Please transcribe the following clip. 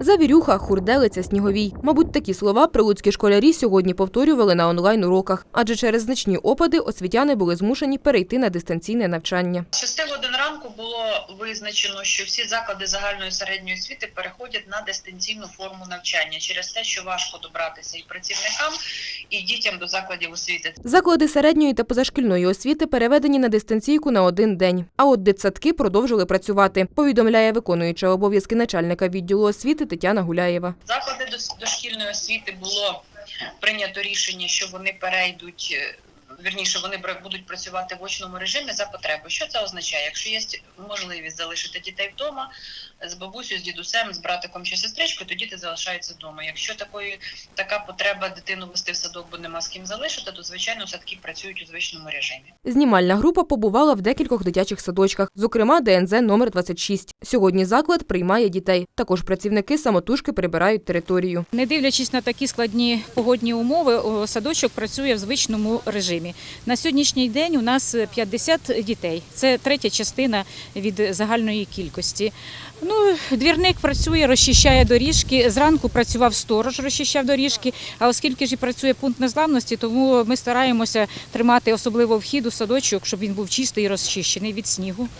Завірюха, хурделиця, сніговій. Мабуть, такі слова прилуцькі школярі сьогодні повторювали на онлайн-уроках, адже через значні опади освітяни були змушені перейти на дистанційне навчання. З 6 годин ранку було визначено, що всі заклади загальної середньої освіти переходять на дистанційну форму навчання через те, що важко добратися і працівникам, і дітям до закладів освіти. Заклади середньої та позашкільної освіти переведені на дистанційку на один день. А от дитсадки продовжили працювати, повідомляє виконуюча обов'язки начальника відділу освіти Тетяна Гуляєва. Заклади дошкільної освіти було прийнято рішення, що вони перейдуть. Вірніше, вони будуть працювати в очному режимі за потреби. Що це означає? Якщо є можливість залишити дітей вдома з бабусею, з дідусем, з братиком чи сестричкою, то діти залишаються вдома. Якщо такої така потреба дитину вести в садок, бо нема з ким залишити, то звичайно садки працюють у звичному режимі. Знімальна група побувала в декількох дитячих садочках, зокрема ДНЗ номер 26. Сьогодні заклад приймає дітей. Також працівники самотужки прибирають територію. Не дивлячись на такі складні погодні умови, садочок працює в звичному режимі. На сьогоднішній день у нас 50 дітей. Це третя частина від загальної кількості. Ну, двірник працює, розчищає доріжки. Зранку працював сторож, розчищав доріжки. А оскільки ж і працює пункт незламності, тому ми стараємося тримати особливо вхід у садочок, щоб він був чистий і розчищений від снігу.